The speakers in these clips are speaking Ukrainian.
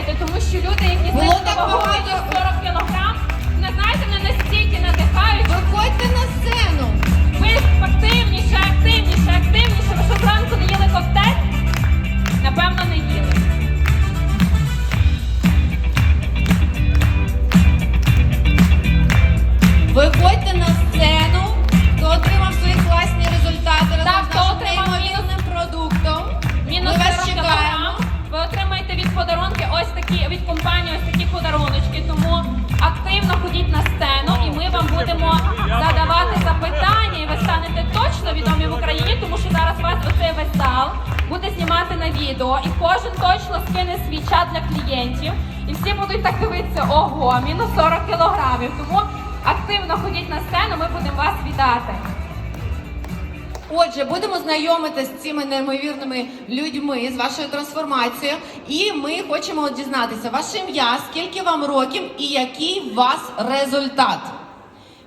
плескаєте, тому що люди, які Було так багато. Запитання. І ви станете точно відомі в Україні, тому що зараз вас оцей весь зал буде знімати на відео, і кожен точно скине свій чат для клієнтів. І всі будуть так дивитися, ого, мінус 40 кілограмів. Тому активно ходіть на сцену, ми будемо вас вітати. Отже, будемо знайомитися з цими неймовірними людьми, з вашою трансформацією. І ми хочемо дізнатися ваше ім'я, скільки вам років і який у вас результат.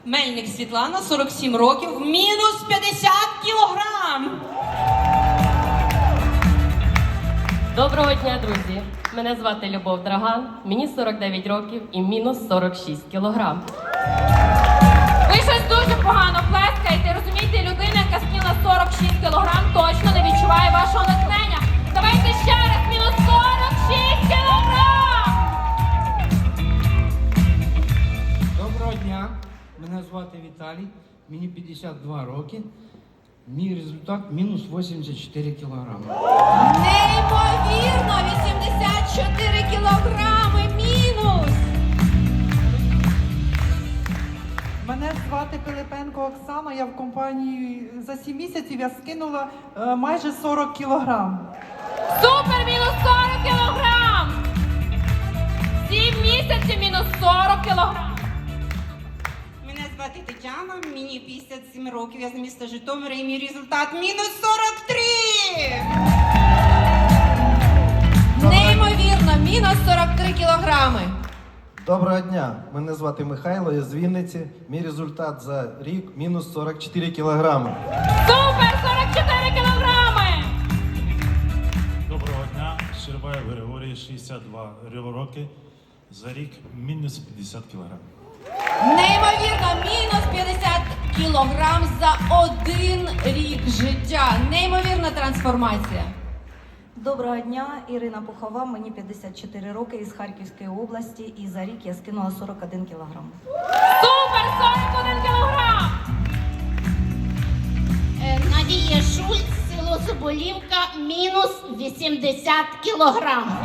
Мельник Світлана, 47 років, мінус 50 кілограм. Доброго дня, друзі! Мене звати Любов Драган, мені 49 років і мінус 46 кілограм. Ви щось дуже погано плескаєте. Розумієте, людина, яка скинула 46 кілограм, точно не відчуває Віталій, мені 52 роки. Мій результат мінус 84 кілограми. Неймовірно, 84 кілограми мінус. Мене звати Пилипенко Оксана. Я в компанії за 7 місяців я скинула е, майже 40 кілограм. Супер мінус 40 кілограм! 7 місяців мінус 40 кілограм! Звати Тетяна, мені 57 років, я з міста Житомира і мій результат мінус 43. Неймовірно, мінус 43 кілограми. Доброго дня, мене звати Михайло, я з Вінниці. Мій результат за рік мінус 44 кілограми. Супер 44 кілограми! Доброго дня, Щербаєв Григорій, 62 роки. За рік мінус 50 кілограм. Неймовірно, мінус 50 кілограм за один рік життя. Неймовірна трансформація. Доброго дня, Ірина Пухова, мені 54 роки із Харківської області, і за рік я скинула 41 кілограм. Супер 41 кілограм! Е, Надія Шульц, село Соболівка, мінус 80 кілограм.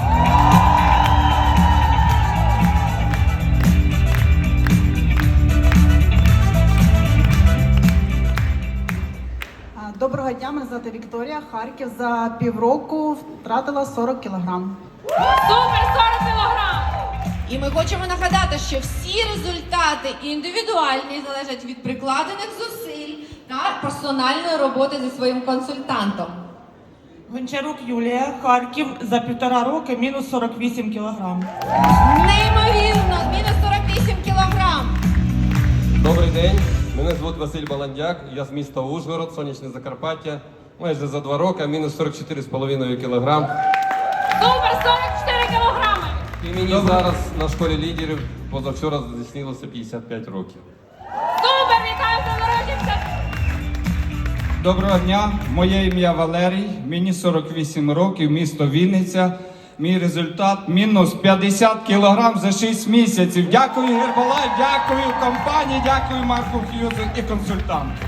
Доброго дня, мене звати Вікторія. Харків за півроку втратила 40 кілограм. Супер 40 кілограм! І ми хочемо нагадати, що всі результати індивідуальні залежать від прикладених зусиль та персональної роботи зі своїм консультантом. Гончарук Юлія, Харків за півтора роки мінус 48 кілограм. Неймовірно, мінус 48 кілограм. Добрий день, мене звуть Василь Баландяк, я з міста Ужгород, сонячне Закарпаття. Майже за два роки, мінус 44,5 кілограм. Супер 44 кілограми! І мені зараз на школі лідерів позавчора здійснилося 55 років. Супер! Вітаю з народження! Доброго дня, моє ім'я Валерій, мені 48 років, місто Вінниця. Мій результат мінус 50 кілограм за 6 місяців. Дякую Гербалай, дякую компанії, дякую Марку Х'юзу і консультанту.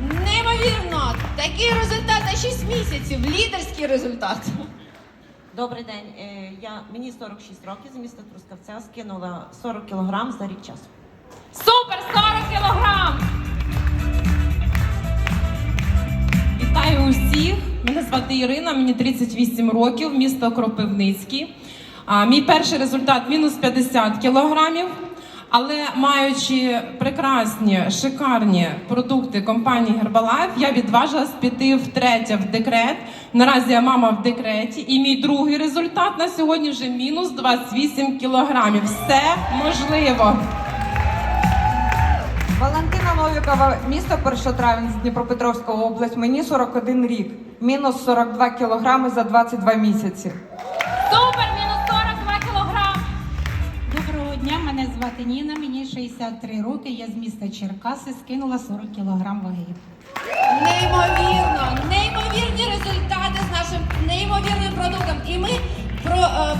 Неймовірно, такий результат за 6 місяців. Лідерський результат. Добрий день, е, я, мені 46 років, з міста Трускавця, скинула 40 кілограм за рік часу. Супер 40 кілограм! Звати Ірина, мені 38 років, місто Кропивницький. Мій перший результат мінус 50 кілограмів. Але маючи прекрасні, шикарні продукти компанії Herbalife, я відважилась піти втретє в декрет. Наразі я мама в декреті, і мій другий результат на сьогодні вже мінус 28 кілограмів. Все можливо. Валентина Новікова, місто Першотравенськ, Дніпропетровська область. Мені 41 рік. Мінус 42 кілограми за 22 місяці. Супер! Мінус 42 кілограми. Доброго дня, мене звати Ніна, мені 63 роки. Я з міста Черкаси скинула 40 кілограм ваги. Неймовірно, неймовірні результати з нашим неймовірним продуктом. І ми про. Е,